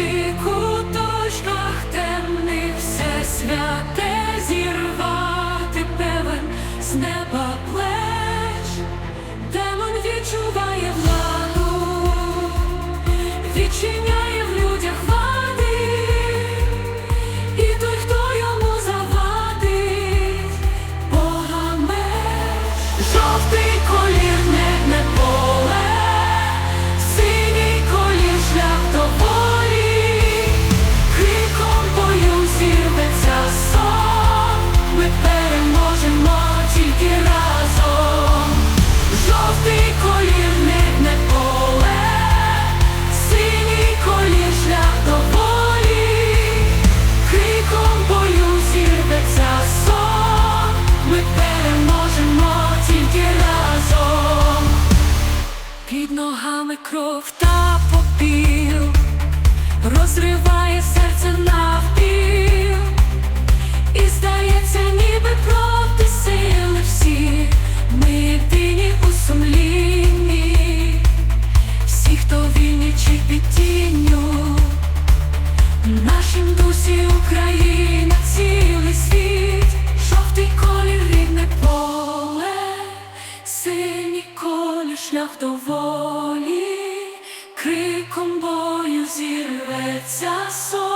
чи куточках темних все святе зірвати певен з неба плеч, демон відчуває владу, відчиняє в людях вади, і той, хто йому завадить, Бога меч. Кров та попіл, розриває серце навпіл, і здається, ніби проти сили всі, ми єдині у сумлінні, всі, хто вільні чи під тінню, нашім дусі Україна, цілий світ, жовтий колір рідне поле, шлях до волі, зірветься сон.